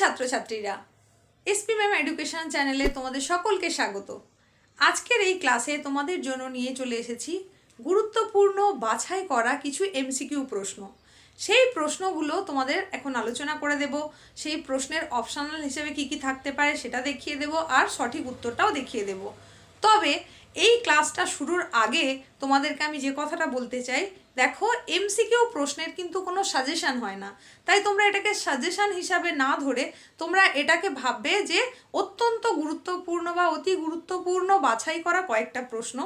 ছাত্রছাত্রীরা। SP ma'am education চ্যানেলে তোমাদের সকলকে স্বাগত। আজকের এই ক্লাসে তোমাদের জন্য নিয়ে চলে এসেছি গুরুত্বপূর্ণ বাছাই করা কিছু এমসিকিউ প্রশ্ন। সেই প্রশ্নগুলো তোমাদের এখন আলোচনা করে দেব। সেই প্রশ্নের অপশনাল হিসেবে কি কি থাকতে পারে সেটা দেখিয়ে দেব আর সঠিক উত্তরটাও দেখিয়ে দেব। তবে এই ক্লাসটা শুরুর আগে তোমাদেরকে আমি যে কথাটা বলতে চাই, দেখো এমসিকিউ প্রশ্নের কিন্তু কোনো সাজেশন হয় না। তাই তোমরা এটাকে সাজেশান হিসাবে না ধরে তোমরা এটাকে ভাববে যে অত্যন্ত গুরুত্বপূর্ণ বা অতি গুরুত্বপূর্ণ বাছাই করা কয়েকটা প্রশ্ন।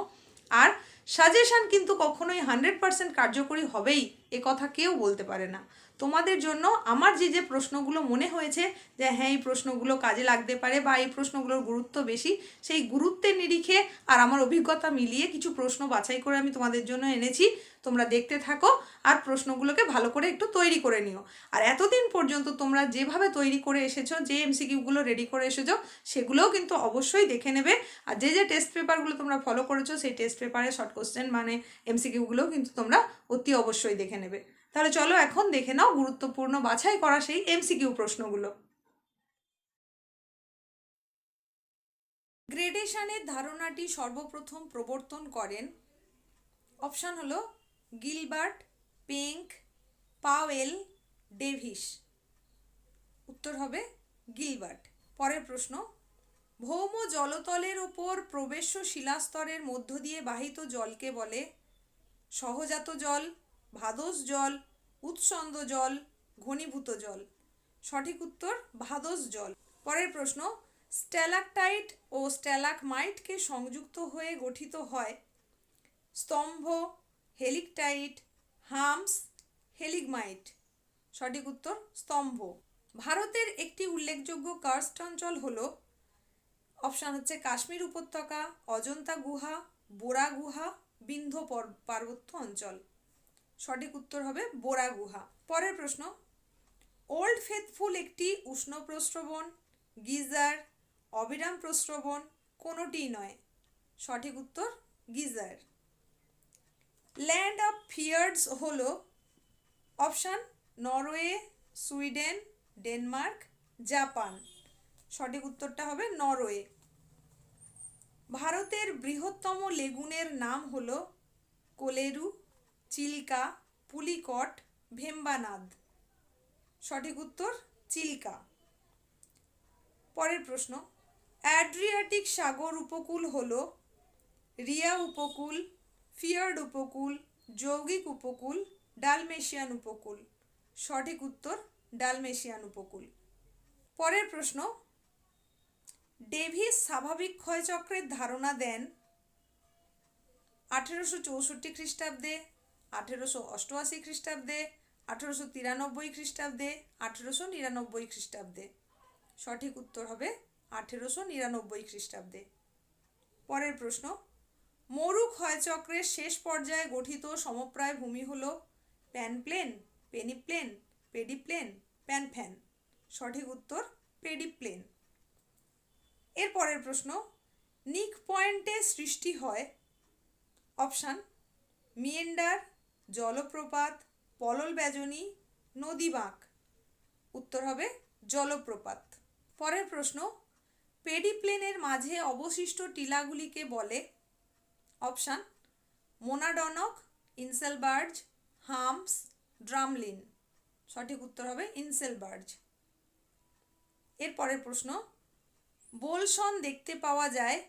আর সাজেশন কিন্তু কখনোই হান্ড্রেড পার্সেন্ট কার্যকরী হবেই, এ কথা কেউ বলতে পারে না। তোমাদের জন্য আমার যে যে প্রশ্নগুলো মনে হয়েছে যে হ্যাঁ এই প্রশ্নগুলো কাজে লাগতে পারে বা এই প্রশ্নগুলোর গুরুত্ব বেশি, সেই গুরুত্বের নিরিখে আর আমার অভিজ্ঞতা মিলিয়ে কিছু প্রশ্ন বাছাই করে আমি তোমাদের জন্য এনেছি। তোমরা দেখতে থাকো আর প্রশ্নগুলোকে ভালো করে একটু তৈরি করে নিও। আর এতদিন পর্যন্ত তোমরা যেভাবে তৈরি করে এসেছ, যে এমসিকিউগুলো রেডি করে এসেছ, সেগুলোও কিন্তু অবশ্যই দেখে নেবে। আর যে যে টেস্ট পেপারগুলো তোমরা ফলো করেছ, সেই টেস্ট পেপারে শর্ট কোশ্চেন মানে এমসিকিউগুলোও কিন্তু তোমরা অতি অবশ্যই দেখে নেবে। তাহলে চলো এখন দেখে নাও গুরুত্বপূর্ণ বাছাই করা সেই এমসিকিউ প্রশ্নগুলো। গ্রেডেশনের ধারণাটি সর্বপ্রথম প্রবর্তন করেন অপশান হলো গিলবার্ট পেঙ্ক পাওয়েল ডেভিস উত্তর হবে গিলবার্ট পরের প্রশ্ন, ভৌম জলতলের ওপর প্রবেশ্য শিলাস্তরের মধ্য দিয়ে বাহিত জলকে বলে সহজাত জল। ভাদস জল, উৎসন্দ জল, ঘনীভূত জল। সঠিক উত্তর, ভাদস জল। পরের প্রশ্ন, স্ট্যালাকটাইট ও স্ট্যালাকমাইটকে সংযুক্ত হয়ে গঠিত হয়। স্তম্ভ, হেলিকটাইট, হামস, হেলিগমাইট। সঠিক উত্তর, স্তম্ভ। ভারতের একটি উল্লেখযোগ্য কার্স্ট অঞ্চল হল, অপশান হচ্ছে কাশ্মীর উপত্যকা, অজন্তা গুহা, বোরা গুহা, বিন্ধ্য পার্বত্য অঞ্চল। সঠিক উত্তর হবে বোরা গুহা। পরের প্রশ্ন, ওল্ড ফেথফুল একটি উষ্ণ প্রস্রবণ, গিজার, অবিরাম প্রস্রবণ কোনোটিই নয়। সঠিক উত্তর, গিজার। ল্যান্ড অফ ফিয়ার্ডস হল option Norway, Sweden, Denmark, Japan. সঠিক উত্তরটা হবে নরওয়ে। ভারতের বৃহত্তম লেগুনের নাম হল কোলেরু। চিল্কা, পুলিকট, ভেম্বানাদ। সঠিক উত্তর, চিল্কা। পরের প্রশ্ন, অ্যাড্রিয়াটিক সাগর উপকূল হল রিয়া উপকূল, ফিয়ার্ড উপকূল, যৌগিক উপকূল, ডালমেশিয়ান উপকূল। সঠিক উত্তর, ডালমেশিয়ান উপকূল। পরের প্রশ্ন, ডেভিস স্বাভাবিক ক্ষয়চক্রের ধারণা দেন আঠেরোশো চৌষট্টি খ্রিস্টাব্দে আঠেরোশো অষ্টআশি খ্রিস্টাব্দে, আঠেরোশো তিরানব্বই খ্রিস্টাব্দে, আঠেরোশো নিরানব্বই খ্রিস্টাব্দে। সঠিক উত্তর হবে আঠেরোশো নিরানব্বই খ্রিস্টাব্দে। পরের প্রশ্ন মরু ক্ষয়চক্রের শেষ পর্যায়ে গঠিত সমপ্রায় ভূমি হল প্যানপ্লেন, পেনিপ্লেন, পেডিপ্লেন, প্যানফ্যান। সঠিক উত্তর, পেডিপ্লেন। এর পরের প্রশ্ন নিক পয়েন্টে সৃষ্টি হয় অপশান, মিয়েন্ডার জলপ্রপাত, পলল ব্যজনী, নদী বাঁক। উত্তর হবে জলপ্রপাত। পরের প্রশ্ন, পেডিপ্লেনের মাঝে অবশিষ্ট টিলাগুলিকে বলে option, monadnock, inselberg, hums, drumlin. সঠিক উত্তর হবে ইনসেলবার্জ। এর পরের প্রশ্ন, বোলসন দেখতে পাওয়া যায়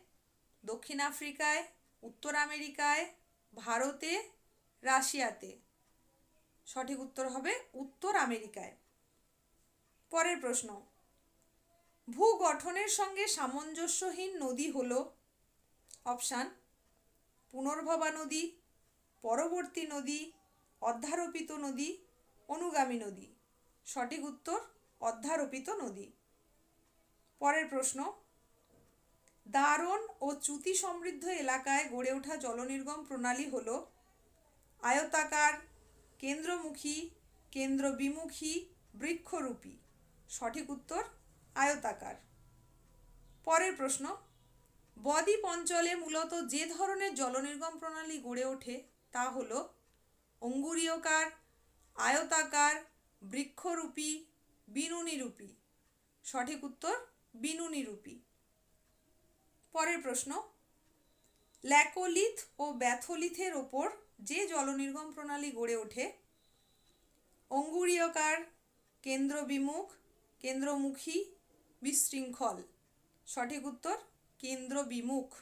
দক্ষিণ আফ্রিকায়, উত্তর আমেরিকায়, ভারতে রাশিয়াতে। সঠিক উত্তর হবে উত্তর আমেরিকায়। পরের প্রশ্ন, ভূগঠনের সঙ্গে সামঞ্জস্যহীন নদী হল অপশান পুনর্ভবা নদী, পরবর্তী নদী অধ্যারোপিত নদী, অনুগামী নদী। সঠিক উত্তর অধ্যারোপিত নদী। পরের প্রশ্ন, দারণ ও চ্যুতি সমৃদ্ধ এলাকায় গড়ে ওঠা জলনির্গম প্রণালী হল আয়তাকার কেন্দ্রমুখী কেন্দ্র বিমুখী বৃক্ষরূপী। সঠিক উত্তর আয়তাকার। পরের প্রশ্ন, বদ্বীপ অঞ্চলে মূলত যে ধরনের জলনির্গম প্রণালী গড়ে ওঠে তা হল অঙ্গুরীয়কার, আয়তাকার, বৃক্ষরূপী, বিনুনিরূপী। সঠিক উত্তর বিনুনিরূপী। পরের প্রশ্ন, ল্যাকোলিথ ও ব্যাথোলিথের ওপর যে জলনির্গম প্রণালী গড়ে ওঠে, অঙ্গুরীয়কার কেন্দ্রবিমুখ, কেন্দ্রমুখী বিশৃঙ্খল। সঠিক উত্তর, কেন্দ্রবিমুখ।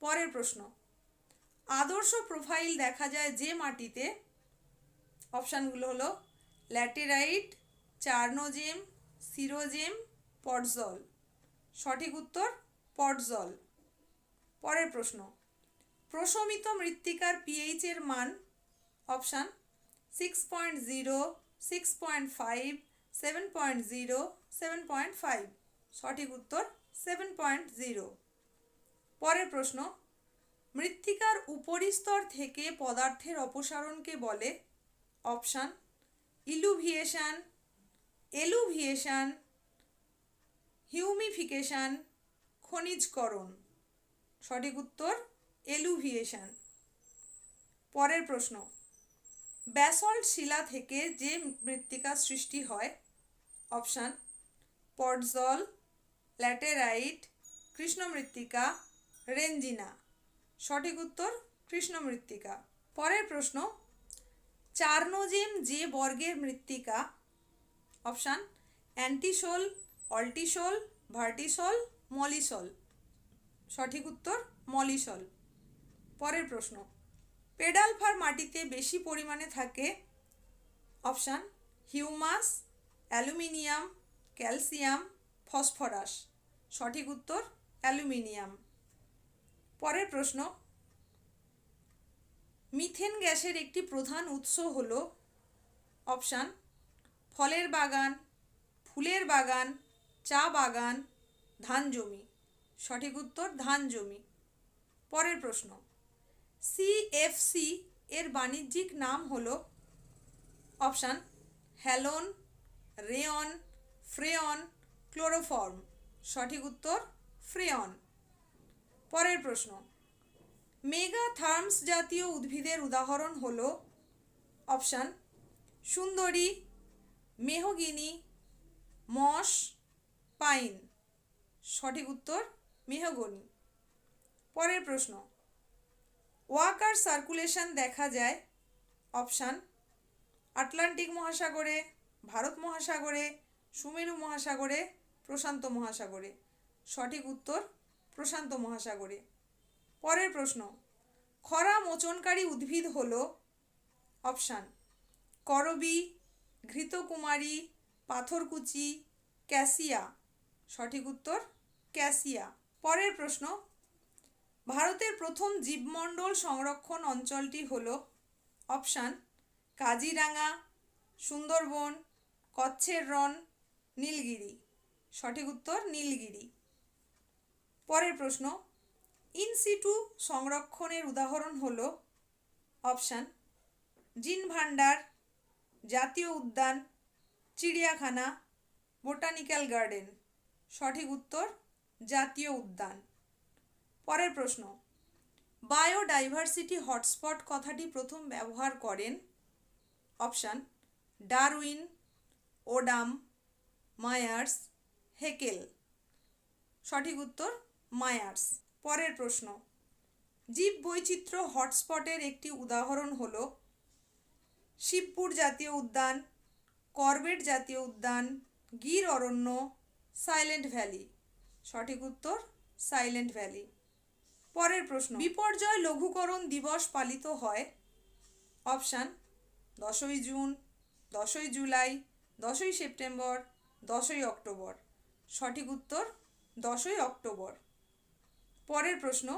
পরের প্রশ্ন, আদর্শ প্রোফাইল দেখা যায় যে মাটিতে, অপশানগুলো হলো ল্যাটেরাইট, চার্নোজেম, সিরোজেম, পটজল। সঠিক উত্তর, পটজল। পরের প্রশ্ন প্রশমিত মৃত্তিকার পিএইচ এর মান option six point zero six point five seven point zero seven point five সঠিক উত্তর সেভেন পয়েন্ট জিরো পরের প্রশ্ন, মৃত্তিকার উপরিস্তর থেকে পদার্থের অপসারণকে বলে অপশান ইলুভিয়েশন এলুভিয়েশন হিউমিফিকেশান খনিজকরণ। সঠিক উত্তর এলুভিয়েশন। পরের প্রশ্ন, ব্যাসল্ট শিলা থেকে যে মৃত্তিকা সৃষ্টি হয়? অপশান, পটজল, ল্যাটেরাইট কৃষ্ণ মৃত্তিকা রেঞ্জিনা সঠিক উত্তর কৃষ্ণ মৃত্তিকা পরের প্রশ্ন, চার্নোজেম যে বর্গের মৃত্তিকা? Option, entisol, ultisol, vertisol, mollisol. সঠিক উত্তর, মলিসল। পরের প্রশ্ন। পেডাল ফার মাটিতে বেশি পরিমাণে থাকে option humus, aluminium, calcium, phosphorus. সঠিক উত্তর অ্যালুমিনিয়াম। পরের প্রশ্ন, মিথেন গ্যাসের একটি প্রধান উৎস হল অপশান ফলের বাগান, ফুলের বাগান, চা বাগান, ধান জমি। সঠিক উত্তর ধান জমি। পরের প্রশ্ন সিএফসি এর বাণিজ্যিক নাম হল option halon, rayon, freon, chloroform. সঠিক উত্তর, ফ্রেয়ন। পরের প্রশ্ন। মেগা থার্মস জাতীয় উদ্ভিদের উদাহরণ হল অপশান সুন্দরী, মেহগিনি মস পাইন। সঠিক উত্তর, মেহগনি। পরের প্রশ্ন। ওয়াকার সার্কুলেশন দেখা যায়, অপশান, আটলান্টিক মহাসাগরে, ভারত মহাসাগরে, সুমেরু মহাসাগরে, প্রশান্ত মহাসাগরে। সঠিক উত্তর, প্রশান্ত মহাসাগরে। পরের প্রশ্ন, খরা মোচনকারী উদ্ভিদ হল? অপশান, করবি, ঘৃতকুমারী, পাথরকুচি, ক্যাসিয়া। সঠিক উত্তর, ক্যাসিয়া। পরের প্রশ্ন ভারতের প্রথম জীবমণ্ডল সংরক্ষণ অঞ্চলটি হল অপশান কাজিরাঙা, সুন্দরবন কচ্ছের রন নীলগিরি। সঠিক উত্তর নীলগিরি। পরের প্রশ্ন ইনসিটু সংরক্ষণের উদাহরণ হল অপশান জিন ভান্ডার জাতীয় উদ্যান, চিড়িয়াখানা, বোটানিক্যাল গার্ডেন। সঠিক উত্তর জাতীয় উদ্যান। পরের প্রশ্ন বায়োডাইভার্সিটি হটস্পট কথাটি প্রথম ব্যবহার করেন option Darwin Odum Myers Haeckel সঠিক উত্তর মায়ার্স পরের প্রশ্ন জীব বৈচিত্র্য হটস্পটের একটি উদাহরণ হল শিবপুর জাতীয় উদ্যান, করবেট জাতীয় উদ্যান, গির অরণ্য সাইলেন্ট ভ্যালি সঠিক উত্তর সাইলেন্ট ভ্যালি পরের প্রশ্ন। বিপর্যয় লঘুকরণ দিবস পালিত হয় অপশান, দশই জুন, দশই জুলাই, দশই সেপ্টেম্বর, দশই অক্টোবর। সঠিক উত্তর, দশই অক্টোবর। পরের প্রশ্ন,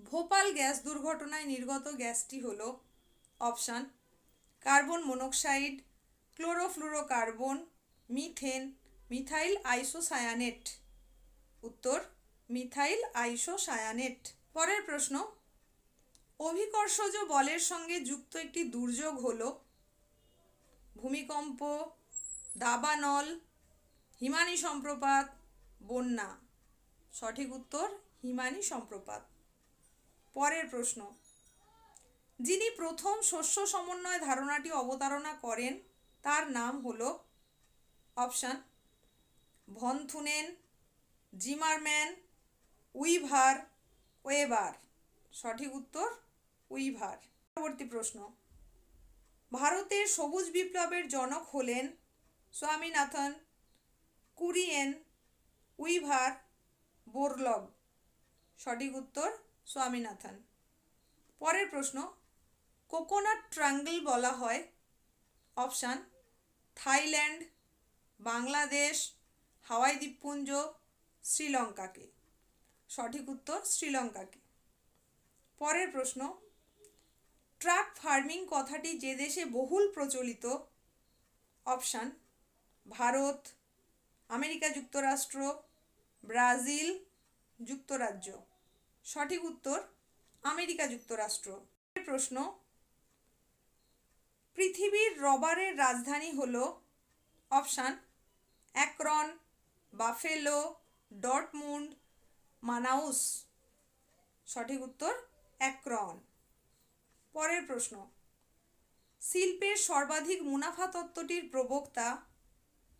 ভোপাল গ্যাস দুর্ঘটনায় নির্গত গ্যাসটি হল option, carbon monoxide, chlorofluorocarbon, methane, methyl isocyanate. উত্তর মিথাইল আইসোসায়ানেট। পরের প্রশ্ন, অভিকর্ষজ বলের সঙ্গে যুক্ত একটি দুর্যোগ হল ভূমিকম্প, দাবানল, হিমানি সম্প্রপাত, বন্যা। সঠিক উত্তর, হিমানি সম্প্রপাত। পরের প্রশ্ন, যিনি প্রথম শস্য সমন্বয় ধারণাটি অবতারণা করেন, তার নাম হল option, von Thunen, Zimmermann Weaver Weber সঠিক উত্তর, উইভার। পরবর্তী প্রশ্ন। ভারতের সবুজ বিপ্লবের জনক হলেন স্বামীনাথন, কুরিয়েন, উইভার, বোরলগ। সঠিক উত্তর, স্বামীনাথন। পরের প্রশ্ন। কোকোনাট ট্রাঙ্গল বলা হয়। অপশান, থাইল্যান্ড, বাংলাদেশ, হাওয়াই দ্বীপপুঞ্জ, শ্রীলঙ্কাকে। সঠিক উত্তর শ্রীলঙ্কাকে পরের প্রশ্ন, ট্রাক ফার্মিং কথাটি যে দেশে বহুল প্রচলিত, অপশান, ভারত, আমেরিকা যুক্তরাষ্ট্র, ব্রাজিল, যুক্তরাজ্য। সঠিক উত্তর, আমেরিকা যুক্তরাষ্ট্র। প্রশ্ন, পৃথিবীর রবারের রাজধানী হল, option, Akron, Buffalo Dortmund Manaus. সঠিক উত্তর, অ্যাক্রন। পরের প্রশ্ন। শিল্পের সর্বাধিক মুনাফা তত্ত্বটির প্রবক্তা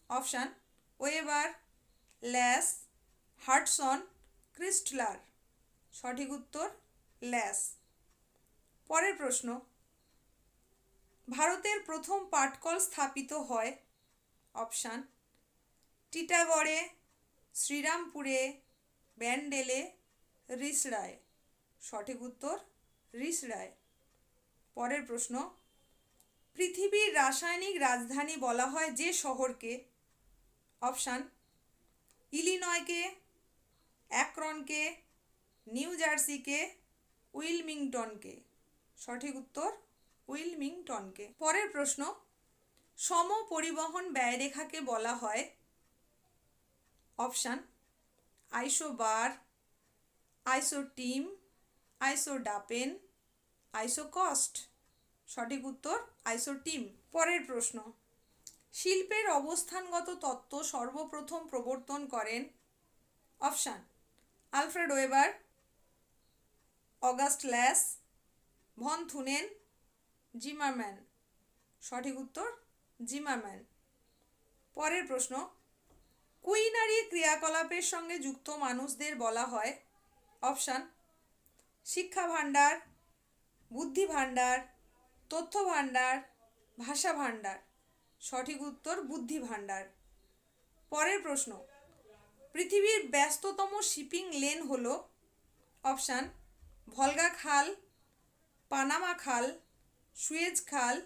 option Weber, Lass, Hartson, Christaller. সঠিক উত্তর, ল্যাস। পরের প্রশ্ন। ভারতের প্রথম পাটকল স্থাপিত হয় অপশান টিটাগড়ে, শ্রীরামপুরে ব্যান্ডেলে রিসরায় সঠিক উত্তর রিসরায় পরের প্রশ্ন, পৃথিবীর রাসায়নিক রাজধানী বলা হয় যে শহরকে? অপশান, ইলিনয়কে, অ্যাক্রনকে, নিউ জার্সিকে, উইলমিংটনকে। সঠিক উত্তর, উইলমিংটনকে। পরের প্রশ্ন সম পরিবহন ব্যয়রেখাকে বলা হয়? Option isobar, isotim, isodapane, isocost. সঠিক উত্তর, আইসোটিম। পরের প্রশ্ন। শিল্পের অবস্থানগত তত্ত্ব সর্বপ্রথম প্রবর্তন করেন option, Alfred Weber, August Losch, von Thunen, Zimmermann. সঠিক উত্তর, জিমারম্যান। পরের প্রশ্ন কুইনারি ক্রিয়াকলাপের সঙ্গে যুক্ত মানুষদের বলা হয় অপশান শিক্ষা ভাণ্ডার, বুদ্ধি ভাণ্ডার, তথ্য ভাণ্ডার, ভাষা ভাণ্ডার। সঠিক উত্তর, বুদ্ধি ভাণ্ডার। পরের প্রশ্ন, পৃথিবীর ব্যস্ততম শিপিং লেন হল অপশান ভলগা খাল, পানামা খাল, সুয়েজ খাল,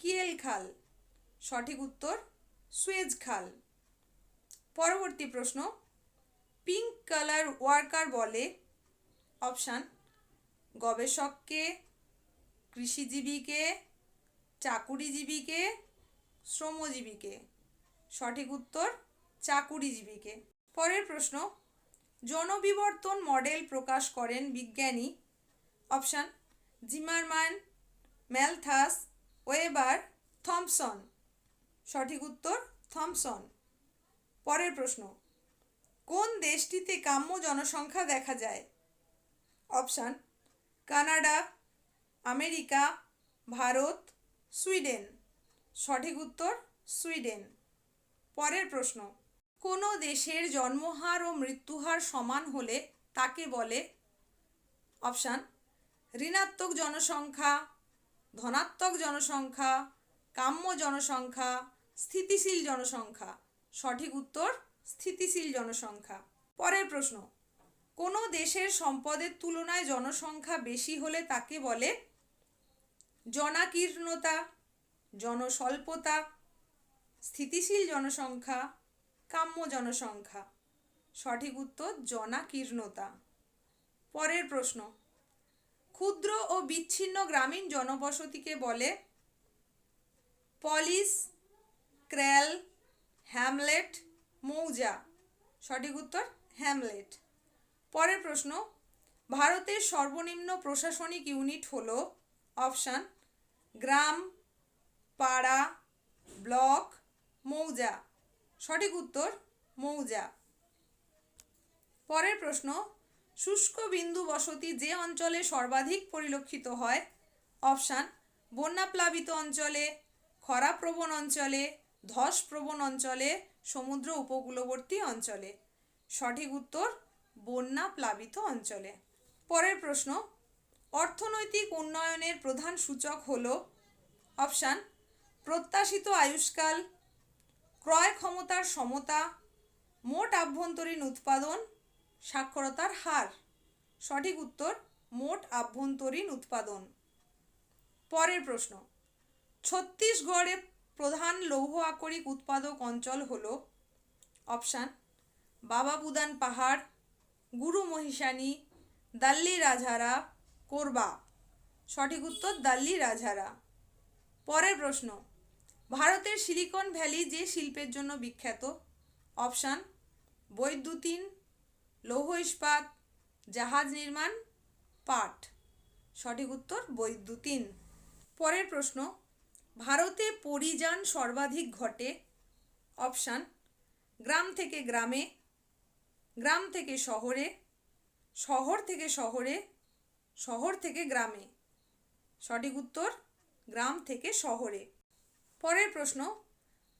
কিয়েল খাল। সঠিক উত্তর, সুয়েজ খাল। পরবর্তী প্রশ্ন পিঙ্ক কালার ওয়ার্কার বলে অপশান গবেষককে, কৃষিজীবীকে, চাকুরিজীবীকে, শ্রমজীবীকে। সঠিক উত্তর, চাকুরিজীবীকে। পরের প্রশ্ন, জনবিবর্তন মডেল প্রকাশ করেন বিজ্ঞানী option Zimmermann Malthus Weber, Thomson. সঠিক উত্তর, থমসন। পরের প্রশ্ন, কোন দেশটিতে কাম্য জনসংখ্যা দেখা যায়? Option, Canada, America, Bharat, Sweden. সঠিক উত্তর, সুইডেন। পরের প্রশ্ন, কোনো দেশের জন্মহার ও মৃত্যুহার সমান হলে তাকে বলে? অপশান, ঋণাত্মক জনসংখ্যা, ধনাত্মক জনসংখ্যা, কাম্য জনসংখ্যা, স্থিতিশীল জনসংখ্যা। সঠিক উত্তর, স্থিতিশীল জনসংখ্যা। পরের প্রশ্ন, কোনো দেশের সম্পদের তুলনায় জনসংখ্যা বেশি হলে তাকে বলে জনাকীর্ণতা, জনস্বল্পতা, স্থিতিশীল জনসংখ্যা, কাম্য জনসংখ্যা। সঠিক উত্তর, জনাকীর্ণতা। পরের প্রশ্ন, ক্ষুদ্র ও বিচ্ছিন্ন গ্রামীণ জনবসতিকে বলে পলিস, ক্র্যাল হ্যামলেট, মৌজা। সঠিক উত্তর, হ্যামলেট। পরের প্রশ্ন, ভারতের সর্বনিম্ন প্রশাসনিক ইউনিট হল, অপশান, গ্রাম, পাড়া, ব্লক, মৌজা। সঠিক উত্তর, মৌজা। পরের প্রশ্ন, শুষ্ক বিন্দু বসতি যে অঞ্চলে সর্বাধিক পরিলক্ষিত হয়? অপশান, বন্যাপ্লাবিত অঞ্চলে, খরাপ্রবণ অঞ্চলে ধস প্রবণ অঞ্চলে, সমুদ্র উপকূলবর্তী অঞ্চলে। সঠিক উত্তর, বন্যা প্লাবিত অঞ্চলে। পরের প্রশ্ন, অর্থনৈতিক উন্নয়নের প্রধান সূচক হল অপশান, প্রত্যাশিত আয়ুষ্কাল, ক্রয় ক্ষমতার সমতা, মোট আভ্যন্তরীণ উৎপাদন, সাক্ষরতার হার। সঠিক উত্তর, মোট আভ্যন্তরীণ উৎপাদন। পরের প্রশ্ন, ছত্তিশগড়ে প্রধান লৌহ আকরিক উৎপাদক অঞ্চল হল অপশান বাবা বুদান পাহাড়, গুরু মহিষানি, দাল্লি রাজহারা, কোরবা। সঠিক উত্তর, দাল্লি রাজহারা। পরের প্রশ্ন, ভারতের সিলিকন ভ্যালি যে শিল্পের জন্য বিখ্যাত? অপশান, বৈদ্যুতিন, লৌহ ইস্পাত, জাহাজ নির্মাণ, পাট। সঠিক উত্তর, বৈদ্যুতিন। পরের প্রশ্ন ভারতে পরিযান সর্বাধিক ঘটে অপশান গ্রাম থেকে গ্রামে, গ্রাম থেকে শহরে, শহর থেকে শহরে, শহর থেকে গ্রামে। সঠিক উত্তর, গ্রাম থেকে শহরে। পরের প্রশ্ন,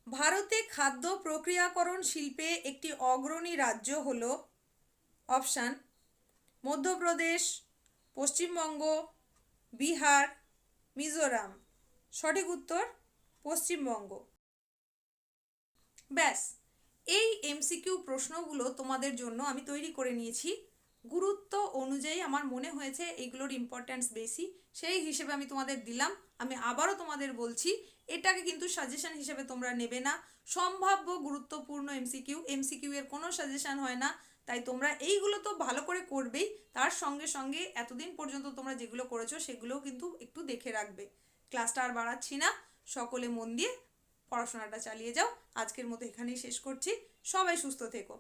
ভারতে খাদ্য প্রক্রিয়াকরণ শিল্পে একটি অগ্রণী রাজ্য হল অপশান মধ্যপ্রদেশ, পশ্চিমবঙ্গ, বিহার, মিজোরাম। সঠিক উত্তর পশ্চিমবঙ্গ। ব্যাস, এই এমসিকিউ প্রশ্নগুলো তোমাদের জন্য আমি তৈরি করে নিয়েছি। গুরুত্ব অনুযায়ী আমার মনে হয়েছে এইগুলোর ইম্পর্ট্যান্স বেশি। সেই হিসেবে আমি তোমাদের দিলাম। আমি আবারও তোমাদের বলছি, এটাকে কিন্তু সাজেশন হিসেবে তোমরা নেবে না। সম্ভাব্য গুরুত্বপূর্ণ এমসিকিউ এমসিকিউ এর কোনো সাজেশন হয় না। তাই তোমরা এইগুলো তো ভালো করে করবেই। তার সঙ্গে সঙ্গে এতদিন পর্যন্ত তোমরা যেগুলো করেছ সেগুলোও কিন্তু একটু দেখে রাখবে। ক্লাসটা আর বাড়াচ্ছি না। সকলে মন দিয়ে পড়াশোনাটা চালিয়ে যাও। আজকের মতো এখানেই শেষ করছি। সবাই সুস্থ থেকো।